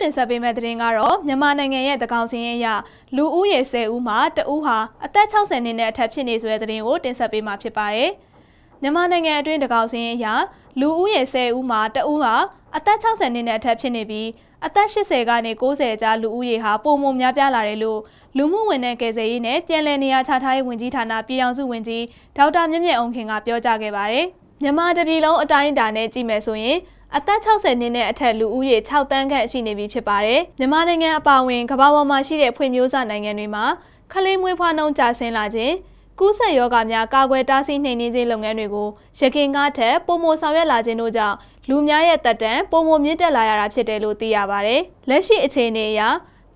တင်ဆက်ပေးမယ့်သတင်းကတော့မြန်မာနိုင်ငံရဲ့တကောင်စီရင်အရလူဦးရေ10ဦးမှာတဦးဟာအသက်60နှစ်နဲ့အထက်ဖြစ်နေဆိုတဲ့သတင်းကိုတင်ဆက်ပေးမှာဖြစ်ပါတယ်။မြန်မာနိုင်ငံအတွင်းတကောင်စီရင်အရလူဦးရေ10ဦးမှာတဦးဟာအသက်60နှစ်နဲ့အထက်ဖြစ်နေပြီးအသက်80ကနေ90ကြားလူဦးရေဟာပုံမှန်များပြားလာတယ်လို့လူမှုဝန်ထမ်းကယ်ဆယ်ရေးနဲ့ပြည်내နေရာချထားရေးဝန်ကြီးဌာနပြည်အောင်စုဝန်ကြီးဒေါက်တာမြင့်မြင့်အောင်ခင်ကပြောကြားခဲ့ပါတယ်။မြန်မာတပြည်လုံးအတိုင်းအတာနဲ့ကြည့်မယ်ဆိုရင် အသက်60နှစ်နဲ့အထက်လူဦးရေ6တန်းခန့်ရှိနေပြီဖြစ်ပါတယ်။မြန်မာနိုင်ငံအပါအဝင်ကမ္ဘာပေါ်မှာရှိတဲ့ဖွံ့ဖြိုးစနိုင်ငံတွေမှာခလေးမွေးဖွားနှုန်းကျဆင်းလာခြင်းကူးစက်ရောဂါများကာကွယ်တားဆီးနှိမ်နင်းခြင်းလုပ်ငန်းတွေကိုရခင်ကားထက်ပုံမဆောင်ရွက်လာခြင်းတို့ကြောင့်လူများရဲ့တက်တန်ပုံမမြင့်တက်လာရတာဖြစ်တယ်လို့သိရပါတယ်။လက်ရှိအခြေအနေအရ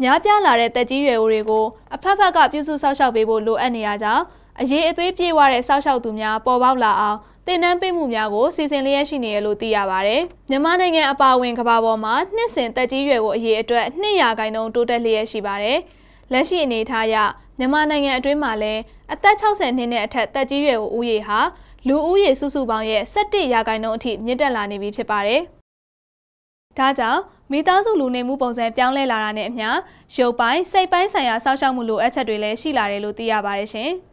များပြားလာတဲ့တက်ကြီးရွယ်အိုတွေကိုအဖက်ဖက်ကပြုစုဆောက်ရှောက်ပေးဖို့လိုအပ်နေရကြောင်းအရေးအသွေးပြေဝတဲ့ဆောက်ရှောက်သူများပေါ်ပေါက်လာအောင် တင်နန်းပေးမှုများကိုစီစဉ်လျက်ရှိနေရလို့သိရပါဗျ။မြန်မာနိုင်ငံအပါအဝင်ကမ္ဘာပေါ်မှာနှစ်စဉ်တက်ကြီးရွယ်ကိုအရေးအတွက်200ခိုင်နှုန်းတိုးတက်လျက်ရှိပါတယ်။လက်ရှိအနေအထားအရမြန်မာနိုင်ငံအတွင်းမှာလည်းအသက်60နှစ်နဲ့အထက်တက်ကြီးရွယ်ကိုဦးရေဟာလူဦးရေစုစုပေါင်းရဲ့17ရာခိုင်နှုန်းအထိမြင့်တက်လာနေပြီဖြစ်ပါတယ်။ဒါကြောင့်မိသားစုလူနေမှုပုံစံပြောင်းလဲလာတာနဲ့အမျှရုပ်ပိုင်းစိတ်ပိုင်းဆိုင်ရာစောင့်ရှောက်မှုလိုအပ်ချက်တွေလည်းရှိလာတယ်လို့သိရပါတယ်ရှင်။